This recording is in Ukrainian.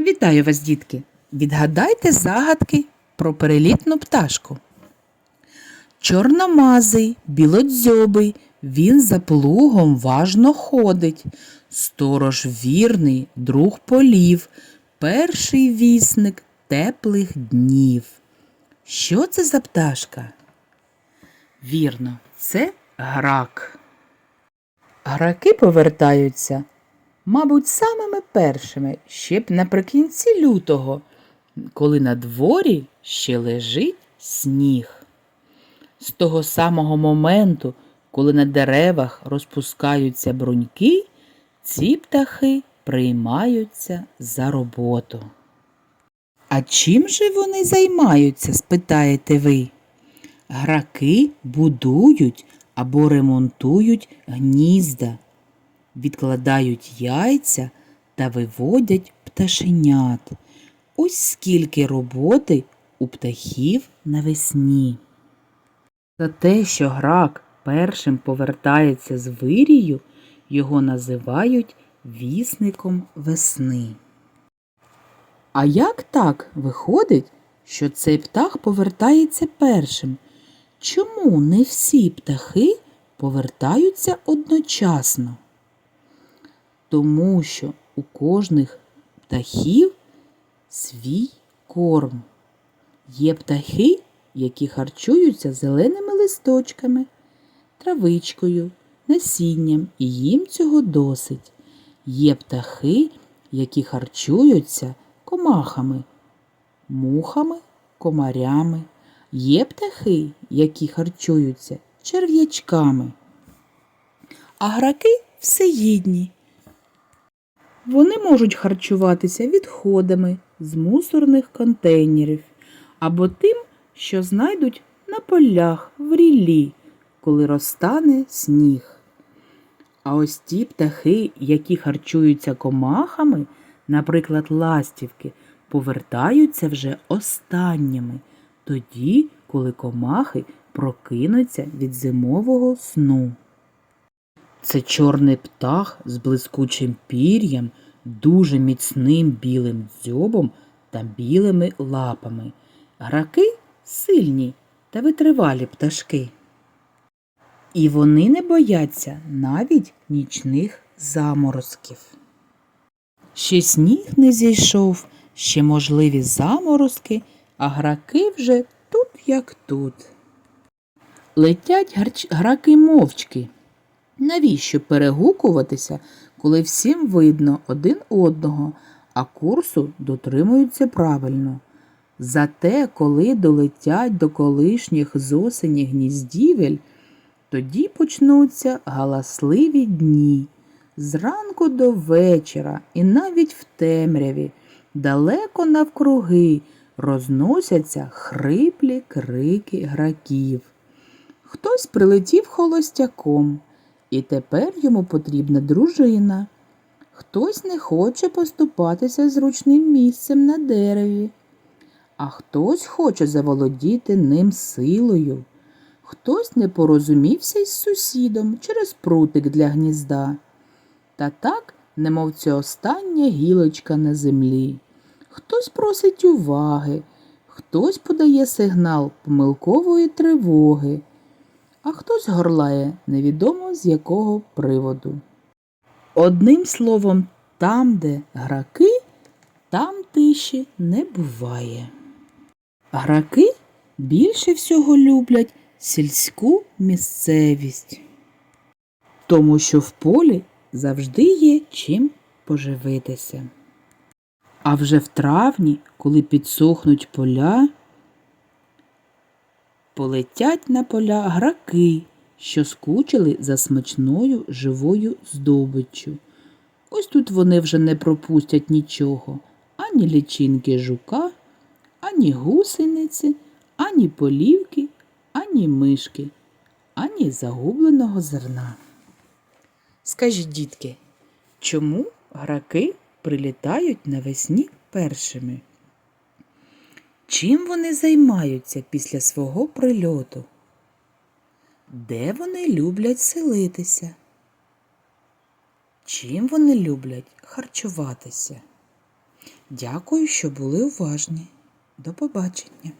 Вітаю вас, дітки! Відгадайте загадки про перелітну пташку. Чорномазий, білодзьобий, він за плугом важно ходить. Сторож вірний, друг полів, перший вісник теплих днів. Що це за пташка? Вірно, це грак. Граки повертаються, мабуть, самими першими, ще б наприкінці лютого, коли на дворі ще лежить сніг. З того самого моменту, коли на деревах розпускаються бруньки, ці птахи приймаються за роботу. А чим же вони займаються, спитаєте ви? Граки будують або ремонтують гнізда, відкладають яйця та виводять пташенят. Ось скільки роботи у птахів навесні. За те, що грак першим повертається з вирію, його називають вісником весни. А як так виходить, що цей птах повертається першим? Чому не всі птахи повертаються одночасно? Тому що у кожних птахів свій корм. Є птахи, які харчуються зеленими листочками, травичкою, насінням, і їм цього досить. Є птахи, які харчуються комахами, мухами, комарями. Є птахи, які харчуються черв'ячками. А граки всеїдні. Вони можуть харчуватися відходами з мусорних контейнерів або тим, що знайдуть на полях в ріллі, коли розтане сніг. А ось ті птахи, які харчуються комахами, наприклад, ластівки, повертаються вже останніми, тоді, коли комахи прокинуться від зимового сну. Це чорний птах з блискучим пір'ям, дуже міцним білим дзьобом та білими лапами. Граки сильні та витривалі пташки. І вони не бояться навіть нічних заморозків. Ще сніг не зійшов, ще можливі заморозки, а граки вже тут як тут. Летять граки мовчки. Навіщо перегукуватися, коли всім видно один одного, а курсу дотримуються правильно? Зате, коли долетять до колишніх з осені гніздівель, тоді почнуться галасливі дні. Зранку до вечора і навіть в темряві, далеко навкруги розносяться хриплі крики граків. Хтось прилетів холостяком, і тепер йому потрібна дружина. Хтось не хоче поступатися зручним місцем на дереві, а хтось хоче заволодіти ним силою. Хтось не порозумівся із сусідом через прутик для гнізда. Та так, немов це остання гілочка на землі. Хтось просить уваги, хтось подає сигнал помилкової тривоги, а хтось горлає невідомо з якого приводу. Одним словом, там, де граки, там тиші не буває. Граки більше всього люблять сільську місцевість, тому що в полі завжди є чим поживитися. А вже в травні, коли підсохнуть поля, полетять на поля граки, що скучили за смачною живою здобиччю. Ось тут вони вже не пропустять нічого, ані лічинки жука, ані гусениці, ані полівки, ані мишки, ані загубленого зерна. Скажіть, дітки, чому граки прилітають навесні першими? Чим вони займаються після свого прильоту? Де вони люблять селитися? Чим вони люблять харчуватися? Дякую, що були уважні. До побачення.